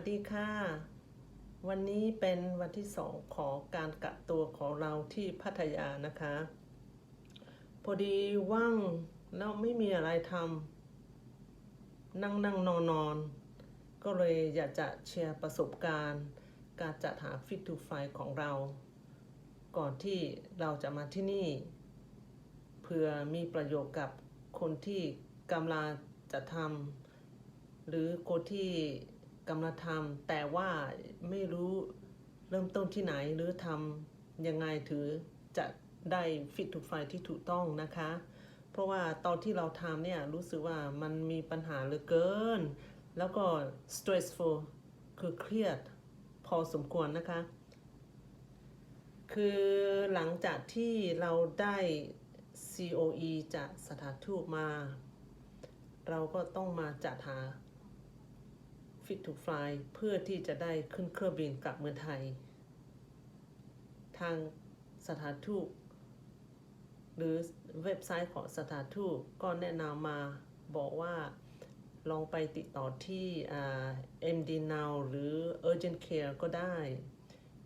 วัสดีค่ะ วันนี้เป็นวันที่สองของการกักตัวของเราที่พัทยานะคะ พอดีว่างแล้วไม่มีอะไรทำนั่งนั่งนอนนอนก็เลยอยากจะแชร์ประสบการณ์ การจัดหา Fit to Fly ของเรา ก่อนที่เราจะมาที่นี่ เพื่อมีประโยชน์กับคนที่กำลังจะทำหรือคนที่ กำลังทำแต่ว่าไม่รู้เริ่มต้นที่ไหนหรือทำยังไงถือจะได้ฟิตถูกไฟที่ถูกต้องนะคะ เพราะว่าตอนที่เราทำเนี่ยรู้สึกว่ามันมีปัญหาเหลือเกิน แล้วก็ stressful คือเครียดพอสมควรนะคะ คือหลังจากที่เราได้ COE จากสถานทูตมา เราก็ต้องมาจัดหา Fit to Fly เพื่อที่จะได้ขึ้นเครื่องบินกลับเมืองไทย ทางสถานทูตหรือเว็บไซต์ของสถานทูตก็แนะนำมาบอกว่าลองไปติดต่อที่อ่า MD Now หรือ Urgent Care ก็ได้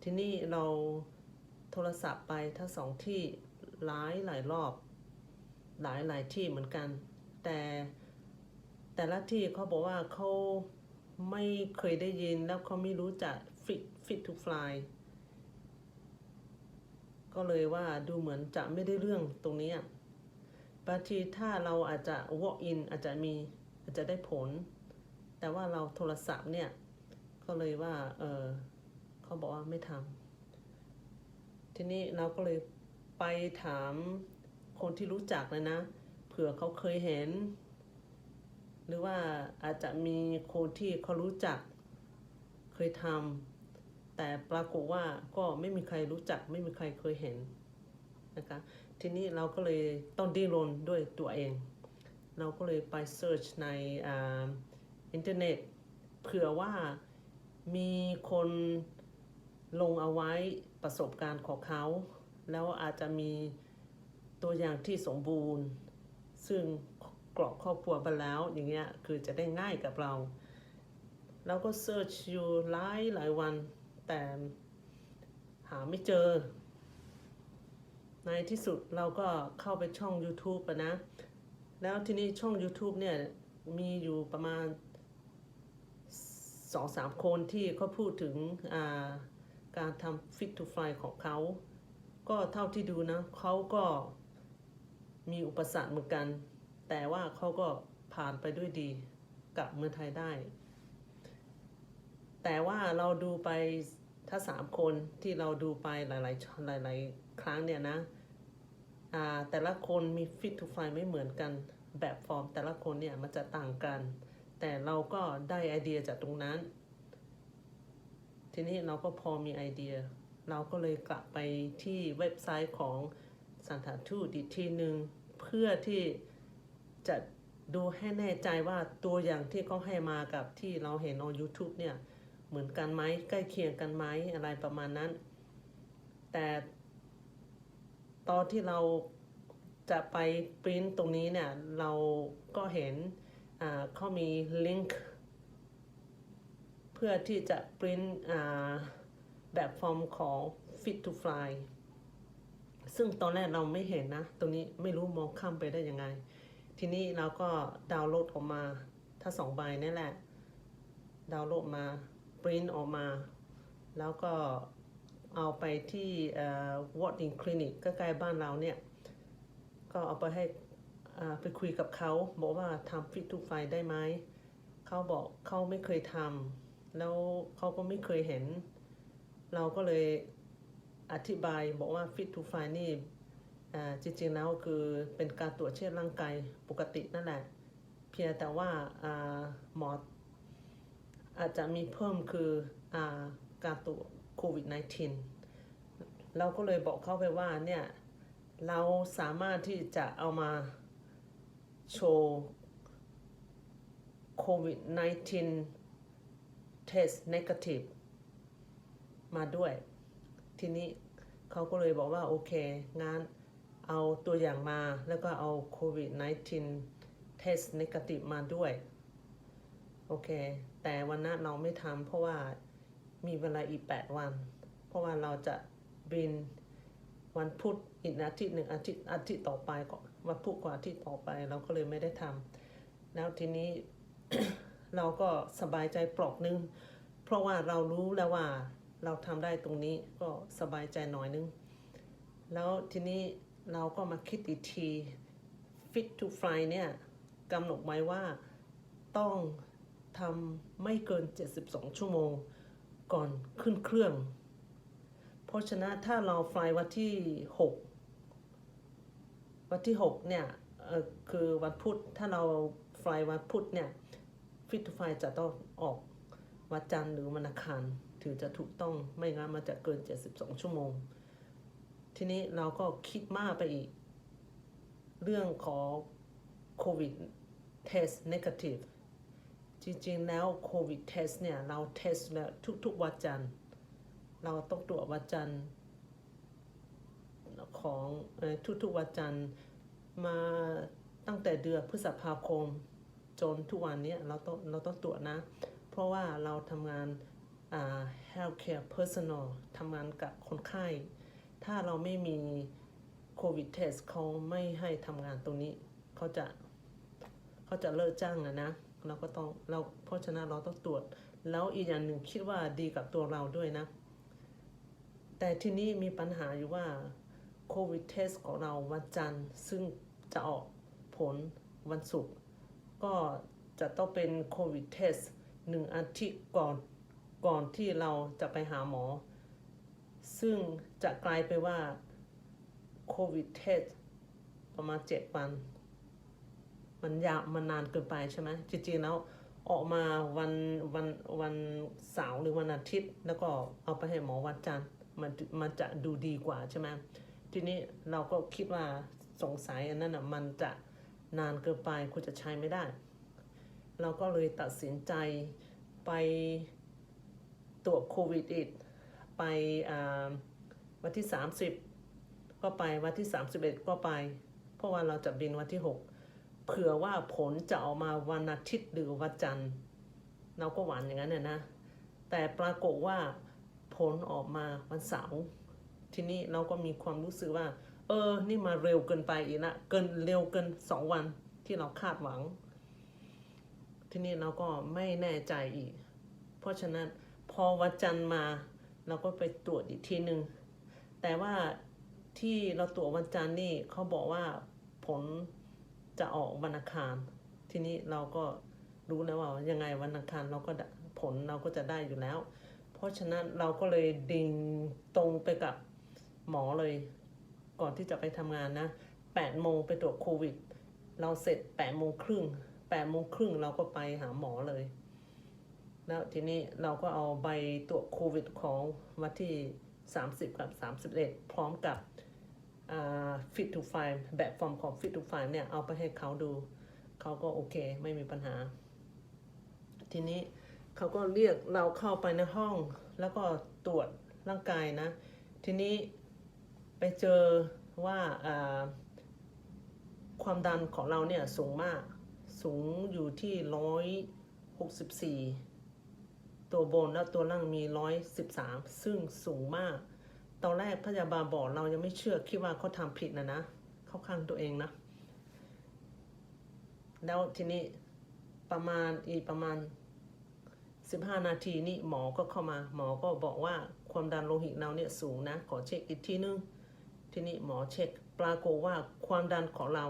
ที่นี้เราโทรศัพท์ไปทั้งสองที่หลายหลายรอบ หลายหลายที่เหมือนกัน แต่แต่ละที่เขาบอกว่าเขา ไม่เคยได้ยินแล้วเขาไม่รู้จัก fit fit to fly ก็เลยว่าดูเหมือนจะไม่ได้เรื่องตรงนี้บางทีถ้าเราอาจจะ walk in อาจจะมีอาจจะได้ผล แต่ว่าเราโทรศัพท์เนี่ย ก็เลยว่า เออเขาบอกว่าไม่ทำทีนี้เราก็เลยไปถามคนที่รู้จักเลยนะ เผื่อเขาเคยเห็น หรือว่าอาจจะมีคนที่เขารู้จักเคยทำแต่ปรากฏว่าก็ไม่มีใครรู้จักไม่มีใครเคยเห็นนะคะทีนี้เราก็เลยต้องดิ้นรนด้วยตัวเอง เราก็เลยไปเ e ิร์ชในอ่าอินเทอร์เน็ตเผื่อว่ามีคนลงเอาไว้ประสบการณ์ของเขา แล้วอาจจะมีตัวอย่างที่สมบูรณ์ ซึ่ง กรอกครอบครัวไปแล้วอย่างเงี้ยคือจะได้ง่ายกับเราเราก็เซิร์ชอยู่หลายหลายวัน แต่หาไม่เจอ ในที่สุดเราก็เข้าไปช่อง YouTube อะนะ แล้วทีนี้ช่อง YouTube เนี่ย มีอยู่ประมาณสองสามคนที่เขาพูดถึงาการทำ Fit to Fly ของเขา ก็เท่าที่ดูนะ เขาก็มีอุปสรรคเหมือนกัน แต่ว่าเขาก็ผ่านไปด้วยดีกลับเมืองไทยได้ แต่ว่าเราดูไปถ้าสามคนที่เราดูไปหลาย ๆ หลาย ๆ ครั้งเนี่ยนะอ่าแต่ละคนมี Fit to Fly ไม่เหมือนกันแบบฟอร์มแต่ละคนเนี่ยมันจะต่างกัน แต่เราก็ได้ไอเดียจากตรงนั้น ทีนี้เราก็พอมีไอเดีย เราก็เลยกลับไปที่เว็บไซต์ของสถานทูตอีกทีหนึ่งเพื่อที่ จะดูให้แน่ใจว่าตัวอย่างที่เขาให้มากับที่เราเห็นใน YouTube เนี่ย เหมือนกันไหมใกล้เคียงกันไหมอะไรประมาณนั้น แต่ตอนที่เราจะไปปริ้นตรงนี้เนี่ย เราก็เห็นอ่าเขามีลิงก์เพื่อที่จะปริ้นอ่าแบบฟอร์มของ Fit to Fly ซึ่งตอนแรกเราไม่เห็นนะ ตรงนี้ไม่รู้มองข้ามไปได้ยังไง ทีนี้เราก็ดาวน์โหลดออกมา ถ้าสองใบนี่แหละ ดาวน์โหลดมาปริ้นออกมา แล้วก็เอาไปที่วอร์ดอินคลินิกใกล้ๆบ้านเราเนี่ย ก็เอาไปให้ไปคุยกับเขาบอกว่าทำฟิตทูไฟได้ไหม เขาบอกเขาไม่เคยทำแล้วเขาก็ไม่เคยเห็น เราก็เลยอธิบายบอกว่า Fit to Fly นี่ จริงๆแล้วคือเป็นการตรวจเช็คร่างกายปกตินั่นแหละ เพียงแต่ว่าหมออาจจะมีเพิ่มคืออการตรวจโควิด -19 เราก็เลยบอกเขาไปว่าเนี่ยเราสามารถที่จะเอามาโชว์โควิด 19 test negative มาด้วย ทีนี้เขาก็เลยบอกว่า โอเค งั้น เอาตัวอย่างมาแล้วก็เอาโควิด 19 test n e g a t i v มาด้วยโอโอเค แต่วันนั้นเราไม่ทำเพราะว่ามีเวลาอีก 8 วัน เพราะว่าเราจะบินวันพุธอีกอาทิตย์หนึ่งอาทิตย์อาทิตย์ต่อไปก็วันพุธกว่าอาทิตย์ต่อไปเราก็เลยไม่ได้ทำแล้วทีนี้เราก็สบายใจปลอกนึง เพราะว่าเรารู้แล้วว่าเราทำได้ตรงนี้ก็สบายใจหน่อยนึง แล้วทีนี้ เราก็มาคิดอีกที fit to fly เนี่ยกำหนดไว้ว่าต้องทำไม่เกิน 72 ชั่วโมงก่อนขึ้นเครื่อง เพราะฉะนั้นถ้าเราไฟลายวันที่ 6 วันที่ 6 เนี่ยคือวันพุธถ้าเราไฟลายวันพุธเนี่ย fit to fly จะต้องออกวันจันทร์หรือวันอังคารถึงจะถูกต้องไม่งั้นมันจะเกิน 72 ชั่วโมง ทีนี้เราก็คิดมากไปอีก เรื่องของโควิด test negative จริงๆ แล้วโควิด test เนี่ย เรา test แล้วทุกๆ วันจันทร์ เราต้องตรวจวันจันทร์ของทุกๆ วันจันทร์มาตั้งแต่เดือนพฤษภาคม จนทุกวันนี้เราต้องเราต้องตรวจนะ เพราะว่าเราทำงานอ่า healthcare personal ทำงานกับคนไข้ ถ้าเราไม่มีโควิด test เขาไม่ให้ทำงานตรงนี้เขาจะเขาจะเลิกจ้างนะนะเราก็ต้องเราเพราะฉะนั้นเราต้องตรวจ แล้วอีกอย่างหนึ่งคิดว่าดีกับตัวเราด้วยนะ แต่ที่นี้มีปัญหาอยู่ว่าโควิด test ของเราวันจันทร์ซึ่งจะออกผลวันศุกร์ก็จะต้องเป็นโควิด test หนึ่งอาทิตย์ก่อนก่อนที่เราจะไปหาหมอ ซึ่งจะกลายไปว่าโควิดเทสประมาณเจ็ดวัน มันยาวมันนานเกินไปใช่ไหมจริงๆแล้วออกมาวันวันวันเสาร์หรือวันอาทิตย์ แล้วก็เอาไปให้หมอวันจันทร์มันมันจะดูดีกว่าใช่ไหมทีนี้เราก็คิดว่าสงสัยอันนั้นอะมันจะนานเกินไปคุณจะใช้ไม่ได้ เราก็เลยตัดสินใจไปตรวจโควิดอีก ไปวันที่ 30 ก็ไปวันที่ 31 ก็ไป เพราะว่าเราจะบินวันที่ 6 เผื่อว่าผลจะออกมาวันอาทิตย์หรือวันจันทร์ เราก็หวังอย่างนั้นน่ะนะ แต่ปรากฏว่าผลออกมาวันเสาร์ทีนี้เราก็มีความรู้สึกว่า เออ นี่มาเร็วเกินไปอีกละเกินเร็วเกินสองวันที่เราคาดหวัง ทีนี้เราก็ไม่แน่ใจอีก เพราะฉะนั้นพอวันจันทร์มา เราก็ไปตรวจอีกทีหนึ่งแต่ว่าที่เราตรวจวันจันทร์นี่เขาบอกว่าผลจะออกวันอังคาร ทีนี้เราก็รู้แล้วว่ายังไงวันอังคารเราก็ผลเราก็จะได้อยู่แล้ว เพราะฉะนั้นเราก็เลยดิ่งตรงไปกับหมอเลย ก่อนที่จะไปทำงานนะ8โมงไปตรวจโควิด เราเสร็จ8โมงครึ่ง8โมงครึ่งเราก็ไปหาหมอเลย แล้วทีนี้เราก็เอาใบตรวจโควิดของวันที่ 30 กับ 31 พร้อมกับอ่า fit to file แบบฟอร์มของ fit to file เนี่ย เอาไปให้เขาดู เขาก็โอเค ไม่มีปัญหา ทีนี้เขาก็เรียกเราเข้าไปในห้อง แล้วก็ตรวจร่างกายนะ ทีนี้ไปเจอว่าอ่าความดันของเราเนี่ยสูงมาก สูงอยู่ที่ร้อยหกสิบสี่ ตัวบนและตัวล่างมีร้อยสิบสามซึ่งสูงมาก ตอนแรกพยาบาลบอกเรายังไม่เชื่อคิดว่าเขาทำผิดนะนะ เข้าข้างตัวเองนะ แล้วทีนี้ประมาณอีกประมาณ 15 นาทีนี่หมอก็เข้ามา หมอก็บอกว่าความดันโลหิตเราเนี่ยสูงนะ ขอเช็คอีกทีนึง ทีนี้หมอเช็คปรากฏว่าความดันของเรา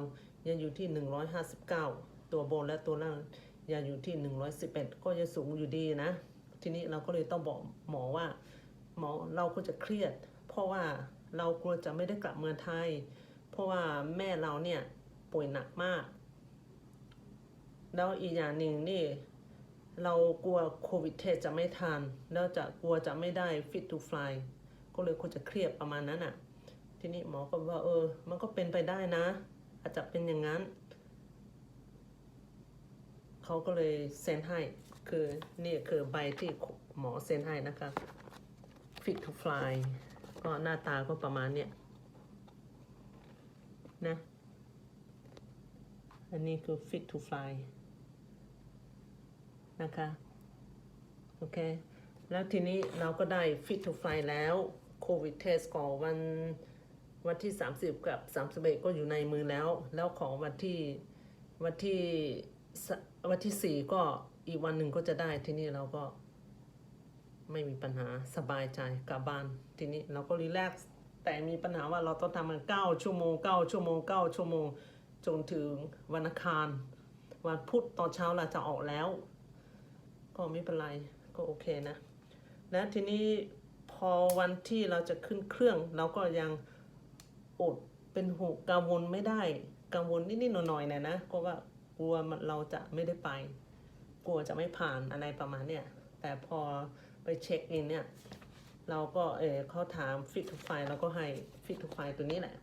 ยังอยู่ที่ 159 ตัวบนและตัวล่างยังอยู่ที่ 111 ก็ยังสูงอยู่ดีนะ ทีนี้เราก็เลยต้องบอกหมอว่า หมอเราก็จะเครียด เพราะว่าเรากลัวจะไม่ได้กลับเมืองไทย เพราะว่าแม่เราเนี่ยป่วยหนักมาก แล้วอีกอย่างหนึ่งนี่เรากลัวโควิดเทสจะไม่ทันแล้วจะกลัวจะไม่ได้ fit to fly ก็เลยควรจะเครียดประมาณนั้นอะ ทีนี้หมอก็ว่าเออ มันก็เป็นไปได้นะ อาจจะเป็นอย่างนั้น เขาก็เลยเซ็นให้ คือนี่คือใบที่หมอเซ็นให้นะคะ fit to fly ก็หน้าตาก็ประมาณเนี้ยนะอันนี้คือ fit to fly นะคะ โอเค แล้วทีนี้เราก็ได้ fit to fly แล้วโควิดเทสก่อนวันวันที่ 30 กับ 31 ก็อยู่ในมือแล้ว แล้วของวันที่วันที่วันที่ 4 ก็ อีกวันหนึ่งก็จะได้ที่นี้เราก็ไม่มีปัญหาสบายใจกลับบ้านทีนี้เราก็รีแลกซ์แต่มีปัญหาว่าเราต้องทำมัน9ชั่วโมง9ชั่วโมง9ชั่วโมง จนถึงวันอังคาร วันพุธตอนเช้าเราจะออกแล้ว ก็ไม่เป็นไรก็โอเคนะ แล้วทีนี้พอวันที่เราจะขึ้นเครื่อง เราก็ยังอดเป็นหูกังวลไม่ได้ กังวลนิดๆหน่อยๆเนี่ยนะก็ว่ากลัวเราจะไม่ได้ไป กลัวจะไม่ผ่านอะไรประมาณเนี่ย แต่พอไปเช็คอินเนี่ย เราก็เออเขาถาม fit to fly เราก็ให้ fit to fly ตัวนี้แหละ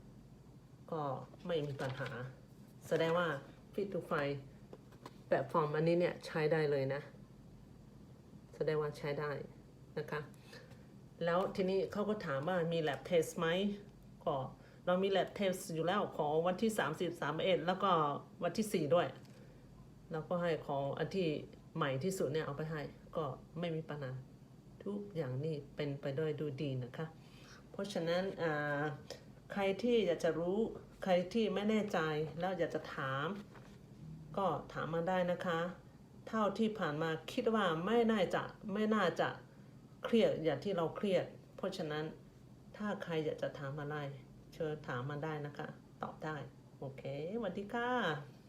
ก็ไม่มีปัญหา แสดงว่า fit to fly แบบฟอร์มอันนี้เนี่ยใช้ได้เลยนะ แสดงว่าใช้ได้นะคะ แล้วทีนี้เขาก็ถามว่ามี lab test ไหมก็เรามี lab test อยู่แล้วขอวันที่30 31แล้วก็วันที่ 4 ด้วย แล้วก็ให้ของอันที่ใหม่ที่สุดเนี่ยเอาไปให้ก็ไม่มีปัญหาทุกอย่างนี่เป็นไปด้วยดูดีนะคะ เพราะฉะนั้นใครที่อยากจะรู้ใครที่ไม่แน่ใจแล้วอยากจะถาม ก็ถามมาได้นะคะ เท่าที่ผ่านมาคิดว่าไม่น่าจะไม่น่าจะเครียดอย่างที่เราเครียด เพราะฉะนั้นถ้าใครอยากจะถามอะไรเชิญถามมาได้นะคะ ตอบได้ โอเคสวัสดีค่ะ